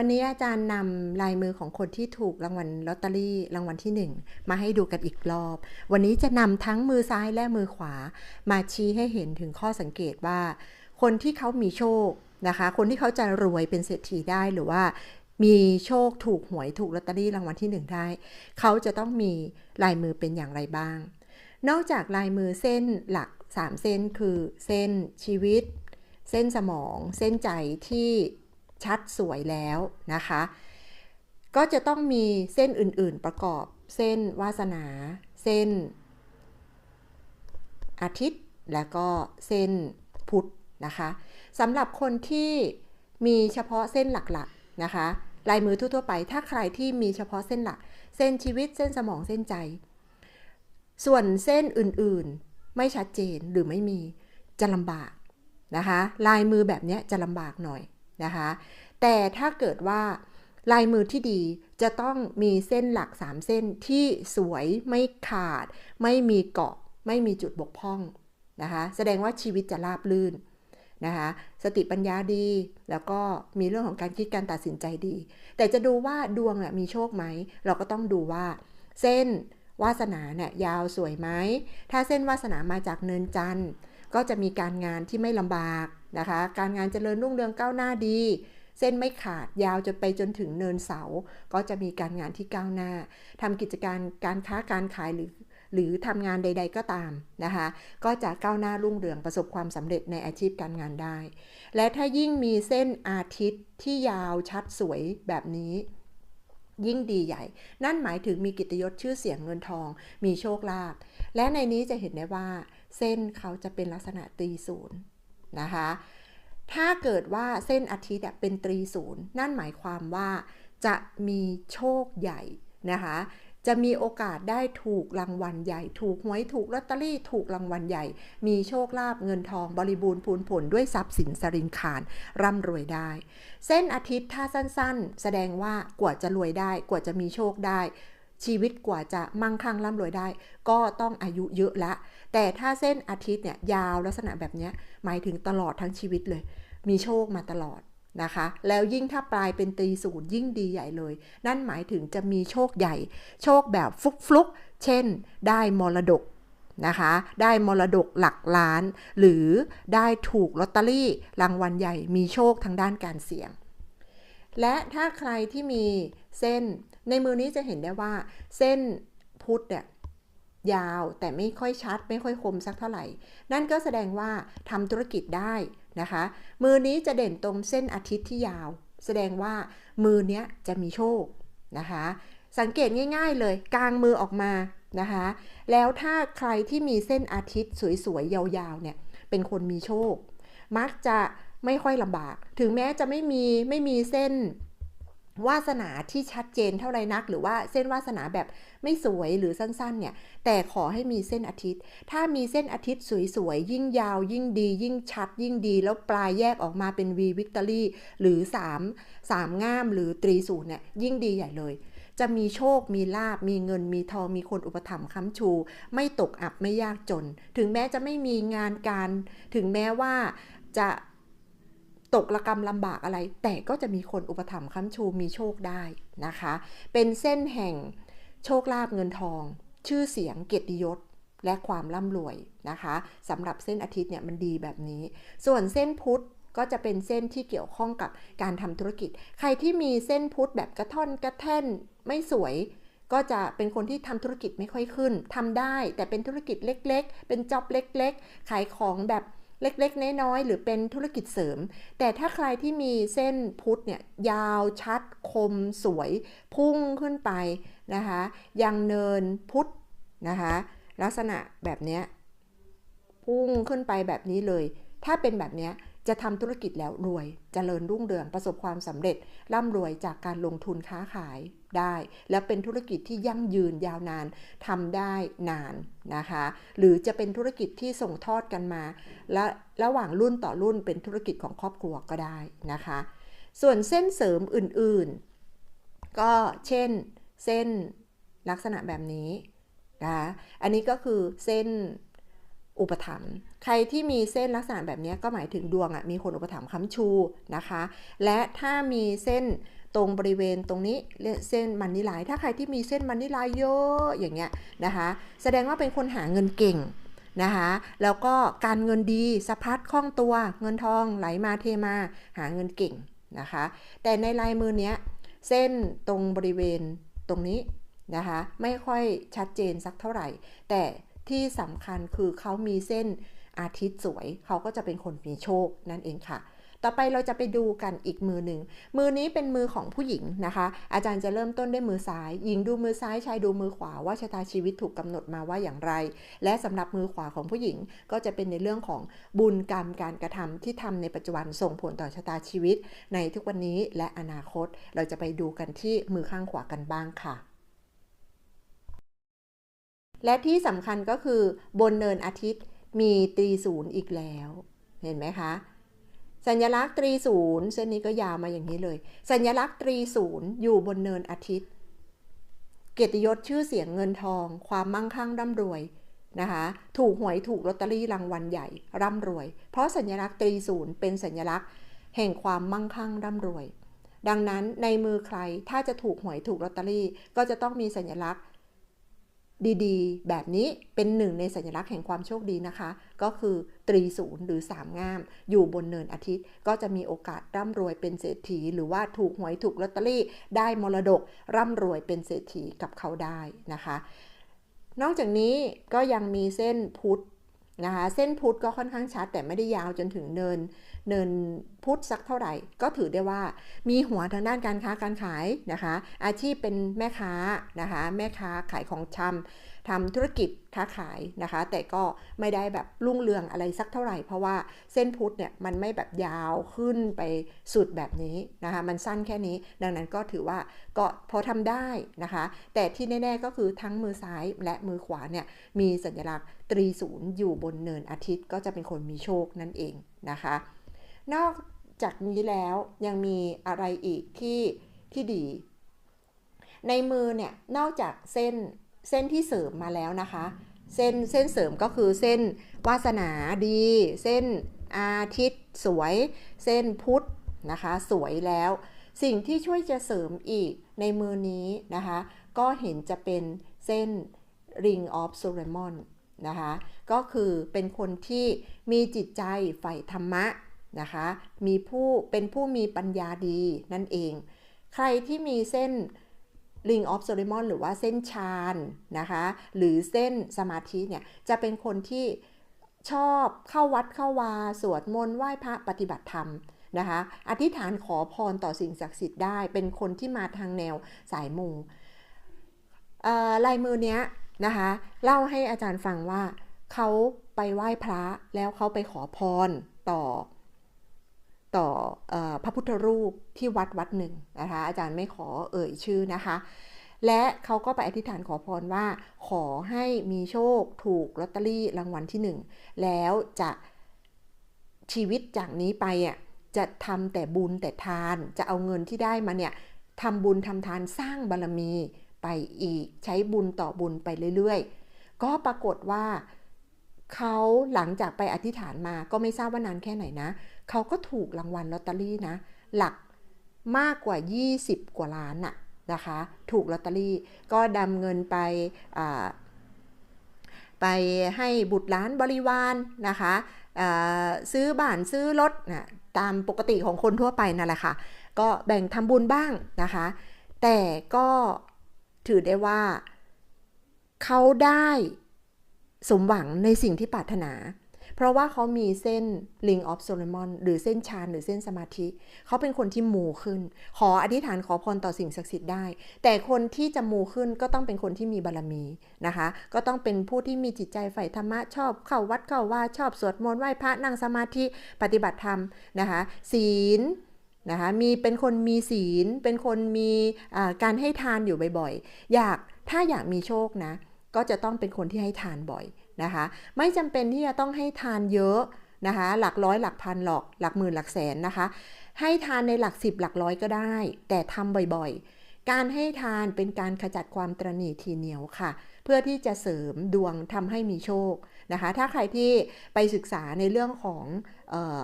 วันนี้อาจารย์นำลายมือของคนที่ถูกรางวัลลอตเตอรี่รางวัลที่ 1 มาให้ดูกันอีกรอบ วันนี้จะนำทั้งมือซ้ายและมือขวา มาชี้ให้เห็นถึงข้อสังเกตว่า คนที่เขามีโชคนะคะ คนที่เขาจะรวยเป็นเศรษฐีได้หรือว่ามีโชคถูกหวยถูกลอตเตอรี่รางวัลที่ 1 ได้ เขาจะต้องมีลายมือเป็นอย่างไรบ้าง นอกจากลายมือเส้นหลัก 3 เส้นคือเส้นชีวิต เส้นสมอง เส้นใจที่ ชัดสวยแล้วนะคะ ก็จะต้องมีเส้นอื่นๆประกอบ เส้นวาสนา เส้น อาทิตย์และก็เส้นพุธนะคะสำหรับคนที่มีเฉพาะเส้นหลักๆนะคะ ลายมือทั่วๆไป ถ้าใครที่มีเฉพาะเส้นหลัก เส้นชีวิตเส้นสมองเส้นใจ ส่วนเส้นอื่นๆไม่ชัดเจนหรือไม่มีจะลำบากนะคะ ลายมือแบบนี้จะลำบากหน่อย นะคะ แต่ถ้าเกิดว่าลายมือที่ดีจะต้องมีเส้นหลัก 3 เส้นที่สวยไม่ขาด ไม่มีเกาะ ไม่มีจุดบกพร่องนะคะ แสดงว่าชีวิตจะราบลื่นนะคะสติปัญญาดีแล้วก็มีเรื่องของการคิดการตัดสินใจดี แต่จะดูว่าดวงมีโชคไหม เราก็ต้องดูว่า เส้นวาสนาเนี่ยยาวสวยไหม ถ้าเส้นวาสนามาจากเนินจันทร์ ก็จะมีการงานที่ไม่ลำบากนะคะ การงานเจริญรุ่งเรืองก้าวหน้าดี เส้นไม่ขาดยาวจะไปจนถึงเนินเสา ก็จะมีการงานที่ก้าวหน้าทำกิจการการค้าการขายหรือหรือทำงานใด ๆก็ตามนะคะ ก็จะก้าวหน้ารุ่งเรืองประสบความสำเร็จในอาชีพการงานได้ และถ้ายิ่งมีเส้นอาทิตย์ที่ยาวชัดสวยแบบนี้ ยิ่งดีใหญ่ นั่นหมายถึงมีกิตยศชื่อเสียงเงินทอง มีโชคลาภและในนี้จะเห็นได้ว่า เส้นเขาจะเป็นลักษณะตรีศูนย์นะคะ ถ้าเกิดว่าเส้นอาทิตย์เป็นตรีศูนย์นั่นหมายความว่าจะมีโชคใหญ่นะคะ จะมีโอกาสได้ถูกรางวัลใหญ่ ถูกหวยถูกลอตเตอรี่ถูกรางวัลใหญ่ มีโชคลาภเงินทองบริบูรณ์พูนผลด้วยทรัพย์สินสรินคารร่ำรวยได้ เส้นอาทิตย์ถ้าสั้นๆ แสดงว่ากว่าจะรวยได้กว่าจะมีโชคได้ชีวิตกว่าจะมั่งคั่งร่ำรวยได้ ก็ต้องอายุเยอะละ แต่ถ้าเส้นอาทิตย์เนี่ยยาวลักษณะแบบนี้หมายถึงตลอดทั้งชีวิตเลย มีโชคมาตลอดนะคะ แล้วยิ่งถ้าปลายเป็นตีศูนย์ยิ่งดีใหญ่เลย นั่นหมายถึงจะมีโชคใหญ่ โชคแบบฟุกฟุกเช่น ได้มรดกนะคะ ได้มรดกหลักล้าน หรือได้ถูกลอตเตอรี่รางวัลใหญ่ มีโชคทางด้านการเสี่ยง และถ้าใครที่มีเส้นในมือนี้จะเห็นได้ว่า เส้นพุทธเนี่ย ยาวแต่ไม่ค่อยชัด ไม่ค่อยคมสักเท่าไหร่ นั่นก็แสดงว่าทำธุรกิจได้นะคะ มือนี้จะเด่นตรงเส้นอาทิตย์ที่ยาว แสดงว่ามือเนี้ยจะมีโชคนะคะ สังเกตง่าย ๆ เลยกลางมือออกมานะคะ แล้วถ้าใครที่มีเส้นอาทิตย์สวยๆยาวๆเนี่ยเป็นคนมีโชค มักจะไม่ค่อยลำบาก ถึงแม้จะไม่มีไม่มีเส้น วาสนาที่ชัดเจนเท่าไรนัก หรือว่าเส้นวาสนาแบบไม่สวยหรือสั้นๆเนี่ยแต่ขอให้มีเส้นอาทิตย์ ถ้ามีเส้นอาทิตย์สวยๆ ยิ่งยาว ยิ่งดี ยิ่งชัด ยิ่งดี แล้วปลายแยกออกมาเป็นวีวิกตอรี่หรือ 3 3 ง่ามหรือตรีศูนย์เนี่ยยิ่งดีใหญ่เลย จะมีโชคมีลาบมีเงินมีทองมีคนอุปถัมภ์ค้ำชู ไม่ตกอับไม่ยากจน ถึงแม้จะไม่มีงานการ ถึงแม้ว่าจะ ตกระกรรมลำบากอะไร แต่ก็จะมีคนอุปถัมภ์ค้ำชูมีโชคได้นะคะ เป็นเส้นแห่งโชคลาภเงินทอง ชื่อเสียงเกียรติยศและความร่ำรวยนะคะสำหรับเส้นอาทิตย์เนี่ยมันดีแบบนี้ ส่วนเส้นพุธก็จะเป็นเส้นที่เกี่ยวข้องกับการทำธุรกิจ ใครที่มีเส้นพุธแบบกระท่อนกระแท่นไม่สวยก็จะเป็นคนที่ทำธุรกิจไม่ค่อยขึ้นทำได้แต่เป็นธุรกิจเล็ก ๆ เป็นจ็อบเล็ก ๆ ขายของแบบ เล็กๆ น้อยๆ หรือเป็นธุรกิจเสริม แต่ถ้าใครที่มีเส้นพุทธเนี่ยยาวชัดคมสวยพุ่งขึ้นไปนะคะยังเนินพุทธนะคะลักษณะแบบนี้พุ่งขึ้นไปแบบนี้เลย ถ้าเป็นแบบนี้ จะทำธุรกิจแล้วรวยจเจริญรุ่งเรืองประสบความสำเร็จ ร่ำรวยจากการลงทุนค้าขายได้ และเป็นธุรกิจที่ยั่งยืนยาวนานทำได้นานนะคะ หรือจะเป็นธุรกิจที่ส่งทอดกันมา และระหว่างรุ่นต่อรุ่นเป็นธุรกิจของครอบครัวก็ได้นะคะ ส่วนเส้นเสริมอื่นๆ ก็เช่นเส้นลักษณะแบบนี้นะคะอันนี้ก็คือเส้น อุปถัมภ์ใครที่มีเส้นลักษณะแบบนี้ก็หมายถึงดวงอะมีคนอุปถัมภ์ค้ำชูนะคะ และถ้ามีเส้นตรงบริเวณตรงนี้เส้นมันนิลายถ้าใครที่มีเส้นมันนิลายเยอะอย่างเงี้ยนะคะ แสดงว่าเป็นคนหาเงินเก่งนะคะแล้วก็การเงินดีสะพัดคล่องตัวเงินทองไหลมาเทมาหาเงินเก่งนะคะ แต่ในลายมือเนี้ยเส้นตรงบริเวณตรงนี้นะคะไม่ค่อยชัดเจนสักเท่าไหร่ แต่ ที่สำคัญคือเขามีเส้นอาทิตย์สวย เขาก็จะเป็นคนมีโชคนั่นเองค่ะ ต่อไปเราจะไปดูกันอีกมือหนึ่ง มือนี้เป็นมือของผู้หญิงนะคะ อาจารย์จะเริ่มต้นด้วยมือซ้าย หญิงดูมือซ้าย ชายดูมือขวาว่าชะตาชีวิตถูกกำหนดมาว่าอย่างไร และสำหรับมือขวาของผู้หญิงก็จะเป็นในเรื่องของบุญกรรมการกระทำที่ทำในปัจจุบันส่งผลต่อชะตาชีวิต ในทุกวันนี้และอนาคต เราจะไปดูกันที่มือข้างขวากันบ้างค่ะ และที่สำคัญก็คือบนเนินอาทิตย์มีตรีศูนย์อีกแล้ว เห็นไหมคะ สัญลักษณ์ตรีศูนย์เส้นนี้ก็ยาวมาอย่างนี้เลย สัญลักษณ์ตรีศูนย์อยู่บนเนินอาทิตย์ เกียรติยศชื่อเสียงเงินทอง ความมั่งคั่งร่ำรวยนะคะ ถูกหวยถูกลอตเตอรี่รางวัลใหญ่ร่ำรวย เพราะสัญลักษณ์ตรีศูนย์เป็นสัญลักษณ์ แห่งความมั่งคั่งร่ำรวย ดังนั้นในมือใครถ้าจะถูกหวยถูกลอตเตอรี่ก็จะต้องมีสัญลักษณ์ ดีๆ แบบนี้เป็นหนึ่งในสัญลักษณ์แห่งความโชคดีนะคะ ก็คือตรีศูนย์หรือสามงาม อยู่บนเนินอาทิตย์ ก็จะมีโอกาสร่ำรวยเป็นเศรษฐี หรือว่าถูกหวยถูกลอตเตอรี่ ได้มรดกร่ำรวยเป็นเศรษฐีกับเขาได้นะคะ นอกจากนี้ก็ยังมีเส้นพุทธนะคะ เส้นพุทธก็ค่อนข้างชัดแต่ไม่ได้ยาวจนถึงเนิน เนินพุทธสักเท่าไหร่ ก็ถือได้ว่ามีหัวทางด้านการค้าการขายนะคะ อาชีพเป็นแม่ค้านะคะ แม่ค้าขายของชำทำธุรกิจค้าขายนะคะ แต่ก็ไม่ได้แบบรุ่งเรืองอะไรสักเท่าไหร่ เพราะว่าเส้นพุทธเนี่ยมันไม่แบบยาวขึ้นไปสุดแบบนี้นะคะ มันสั้นแค่นี้ ดังนั้นก็ถือว่าก็พอทำได้นะคะ แต่ที่แน่ ๆก็คือทั้งมือซ้ายและมือขวาเนี่ยมีสัญลักษณ์ตรีศูนย์อยู่บนเนินอาทิตย์ก็จะเป็นคนมีโชคนั่นเองนะคะ นอกจากนี้แล้วยังมีอะไรอีกที่ที่ดี ในมือเนี่ยนอกจากเส้นเส้นที่เสริมมาแล้วนะคะ เส้นเส้นเสริมก็คือเส้นวาสนาดี เส้นอาทิตย์สวย เส้นพุธนะคะ สวยแล้ว สิ่งที่ช่วยจะเสริมอีกในมือนี้นะคะ ก็เห็นจะเป็นเส้น Ring of Solomon นะคะ ก็คือเป็นคนที่มีจิตใจใฝ่ธรรมะ นะคะ มีผู้เป็นผู้มีปัญญาดีนั่นเอง ใครที่มีเส้น Ring of Solomon หรือว่าเส้นชานนะคะ หรือเส้นสมาธิเนี่ย จะเป็นคนที่ชอบเข้าวัดเข้าวา สวดมนต์ไหว้พระปฏิบัติธรรมนะคะ อธิษฐานขอพรต่อสิ่งศักดิ์สิทธิ์ได้ เป็นคนที่มาทางแนวสายมูลายมือเนี้ยนะคะ เล่าให้อาจารย์ฟังว่าเขาไปไหว้พระแล้วเขาไปขอพรต่อ ต่ออพระพุทธรูปที่วัดวัดหนึ่งนะคะอาจารย์ไม่ขอเอ่ยชื่อนะคะ และเขาก็ไปอธิษฐานขอพรว่า ขอให้มีโชคถูกลอตเตอรี่รางวัลที่หนึ่งแล้วจะชีวิตจากนี้ไปอะจะทำแต่บุญแต่ทานจะเอาเงินที่ได้มาเนี่ยทำบุญทำทานสร้างบารรมีไปอีกใช้บุญต่อบุญไปเรื่อยๆ ก็ปรากฏว่าเขาหลังจากไปอธิษฐานมาก็ไม่ทราบว่านานแค่ไหนนะ เขาก็ถูกรางวัลลอตเตอรี่นะ หลักมากกว่า 20 กว่าล้านน่ะนะคะ ถูกลอตเตอรี่ก็ดำเงินไปไปให้บุตรล้านบริวารนนะคะซื้อบ้านซื้อรถนะตามปกติของคนทั่วไปนั่นแหละค่ะ ก็แบ่งทำบุญบ้างนะคะ แต่ก็ถือได้ว่าเขาได้สมหวังในสิ่งที่ปรารถนา เพราะว่าเขามีเส้น Ring of Solomon หรือเส้นชานหรือเส้นสมาธิ เขาเป็นคนที่มูขึ้น ขออธิษฐานขอพรต่อสิ่งศักดิ์สิทธิ์ได้ แต่คนที่จะมูขึ้นก็ต้องเป็นคนที่มีบารรมีนะคะ ก็ต้องเป็นผู้ที่มีจิตใจใฝ่ธรรมะชอบเข้าวัดเข้าว่าชอบสวดมนต์ไหว้พระนั่งสมาธิปฏิบัติธรรมนะคะศีลนะคะมีเป็นคนมีศีล เป็นคนมีการให้ทานอยู่บ่อยๆ อยากถ้าอยากมีโชคนะ ก็จะต้องเป็นคนที่ให้ทานบ่อย นะคะ ไม่จำเป็นที่จะต้องให้ทานเยอะนะคะ หลักร้อยหลักพันหลอกหลักหมื่นหลักแสนนะคะ ให้ทานในหลักสิบหลักร้อยก็ได้ แต่ทำบ่อยๆ การให้ทานเป็นการขจัดความตรณีทีเหนียวค่ะ เพื่อที่จะเสริมดวงทำให้มีโชคนะคะ ถ้าใครที่ไปศึกษาในเรื่องของออ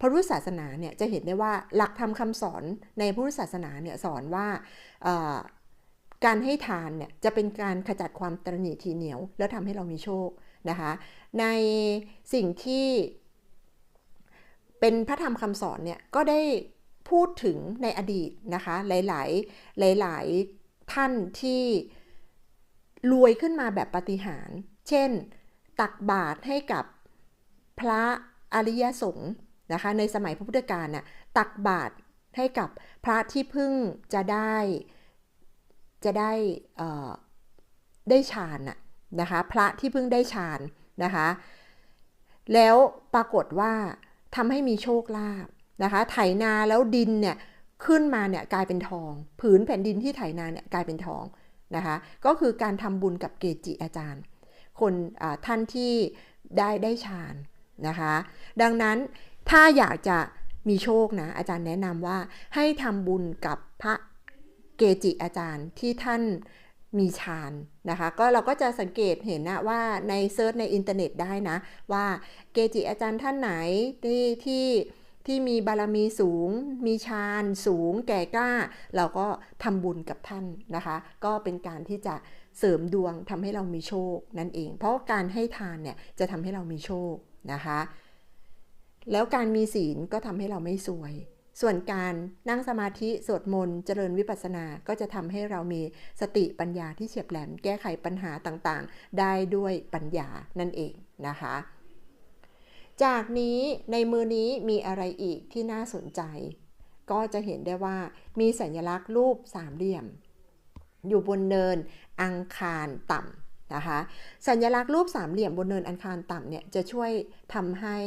พระพุทธศาสนาเนี่ยจะเห็นได้ว่าหลักธรรมคำสอนในพุทธศาสนาเนี่ยสอนว่าการให้ทานเนี่ยจะเป็นการขจัดความตรณีทีเหนียว แล้วทำให้เรามีโชค นะคะในสิ่งที่เป็นพระธรรมคำสอนเนี่ยก็ได้พูดถึงในอดีตนะคะหลาย ๆ หลาย ๆ ท่านที่รวยขึ้นมาแบบปฏิหาร เช่น ตักบาตรให้กับพระอริยสงฆ์นะคะในสมัยพระพุทธกาลน่ะตักบาตรให้กับพระที่เพิ่งจะได้จะได้ได้ฌานน่ะ นะคะ พระที่เพิ่งได้ฌานนะคะ แล้วปรากฏว่าทำให้มีโชคลาภนะคะไถนาแล้วดินเนี่ยขึ้นมาเนี่ยกลายเป็นทอง ผืนแผ่นดินที่ไถนาเนี่ยกลายเป็นทองนะคะ ก็คือการทำบุญกับเกจิอาจารย์ คนท่านที่ได้ได้ฌานนะคะ ดังนั้นถ้าอยากจะมีโชคนะอาจารย์แนะนำว่าให้ทำบุญกับพระเกจิอาจารย์ที่ท่าน มีฌานนะคะ ก็เราก็จะสังเกตเห็นนะว่าในเซิร์ชในอินเทอร์เน็ตได้นะ ว่าเกจิอาจารย์ท่านไหนที่ที่ที่มีบารมีสูง มีฌานสูง แก่กล้า เราก็ทำบุญกับท่านนะคะ ก็เป็นการที่จะเสริมดวงทำให้เรามีโชคนั่นเอง เพราะการให้ทานเนี่ยจะทำให้เรามีโชคนะคะ แล้วการมีศีลก็ทำให้เราไม่ซวย ส่วนการนั่งสมาธิสวดมนต์เจริญวิปัสสนาก็จะทำให้เรามีสติปัญญาที่เฉียบแหลมแก้ไขปัญหาต่างๆ ได้ด้วยปัญญานั่นเองนะคะ จากนี้ในมือนี้มีอะไรอีกที่น่าสนใจ ก็จะเห็นได้ว่ามีสัญลักษณ์รูปสามเหลี่ยม อยู่บนเนินอังคารต่ำนะคะ สัญลักษณ์รูปสามเหลี่ยมบนเนินอังคารต่ำเนี่ยจะช่วยทำให้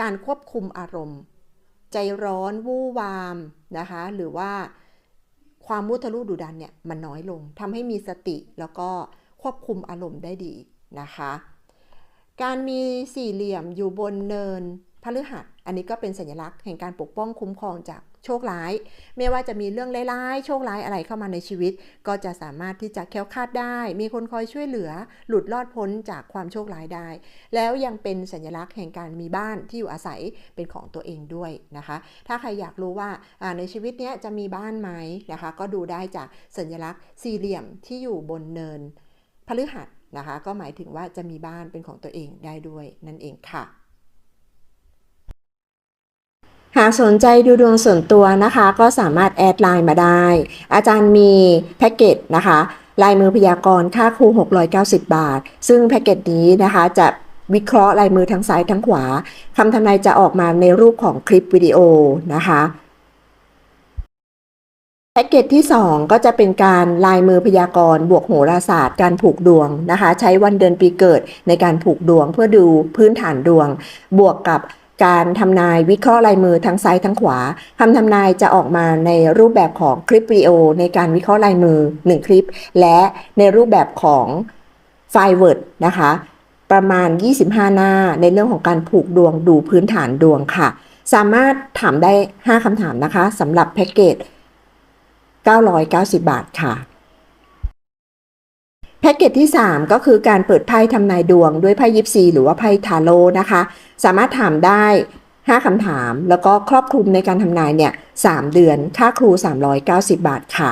การควบคุมอารมณ์ ใจร้อนวู่วามนะคะ หรือว่าความมุทะลุดุดันเนี่ยมันน้อยลงทำให้มีสติแล้วก็ควบคุมอารมณ์ได้ดีนะคะ การมีสี่เหลี่ยมอยู่บนเนินพฤหัส อันนี้ก็เป็นสัญลักษณ์แห่งการปกป้องคุ้มครองจาก โชคร้าย ไม่ว่าจะมีเรื่องร้ายๆ โชคร้ายอะไรเข้ามาในชีวิต ก็จะสามารถที่จะแค้วคาดได้ มีคนคอยช่วยเหลือ หลุดรอดพ้นจากความโชคร้ายได้ แล้วยังเป็นสัญลักษณ์แห่งการมีบ้านที่อยู่อาศัยเป็นของตัวเองด้วยนะคะ ถ้าใครอยากรู้ว่าในชีวิตนี้จะมีบ้านไหมนะคะ ก็ดูได้จากสัญลักษณ์สี่เหลี่ยมที่อยู่บนเนินพฤหัสนะคะ ก็หมายถึงว่าจะมีบ้านเป็นของตัวเองได้ด้วยนั่นเองค่ะ หากสนใจดูดวงส่วนตัวนะคะ ก็สามารถแอดไลน์มาได้ อาจารย์มีแพ็กเกจนะคะลายมือพยากรณ์ค่าครู 690 บาท ซึ่งแพ็กเกจนี้นะคะจะวิเคราะห์ลายมือทั้งซ้ายทั้งขวาคำทำนายจะออกมาในรูปของคลิปวิดีโอนะคะแพ็กเกจที่ 2 ก็จะเป็นการลายมือพยากรณ์บวกโหราศาสตร์การผูกดวงนะคะ ใช้วันเดือนปีเกิดในการผูกดวงเพื่อดูพื้นฐานดวง บวกกับ การทำนายวิเคราะห์ลายมือทั้งซ้ายทั้งขวาคำทำนายจะออกมาในรูปแบบของคลิปวิดีโอ ในการวิเคราะห์ลายมือ 1 คลิป และในรูปแบบของไฟล์ Word นะคะ ประมาณ 25 หน้าในเรื่องของการผูกดวงดูพื้นฐานดวงค่ะ สามารถถามได้ 5คำถามนะคะสำหรับแพ็กเกจ 990 บาทค่ะ แพ็กเกจที่ 3 ก็คือการเปิดไพ่ทำนายดวงด้วยไพ่ยิปซีหรือว่าไพ่ทาโร่นะคะ สามารถถามได้ 5คำถาม แล้วก็ครอบคลุมในการทำนายเนี่ย3เดือน ค่าครู 390 บาทค่ะ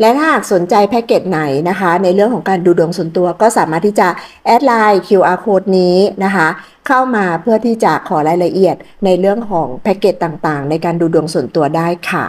และถ้าหากสนใจแพ็กเกจไหนนะคะ ในเรื่องของการดูดวงส่วนตัวก็สามารถที่จะแอดไลน์ QR code นี้นะคะ เข้ามาเพื่อที่จะขอรายละเอียดในเรื่องของแพ็กเกจต่างๆ ในการดูดวงส่วนตัวได้ค่ะ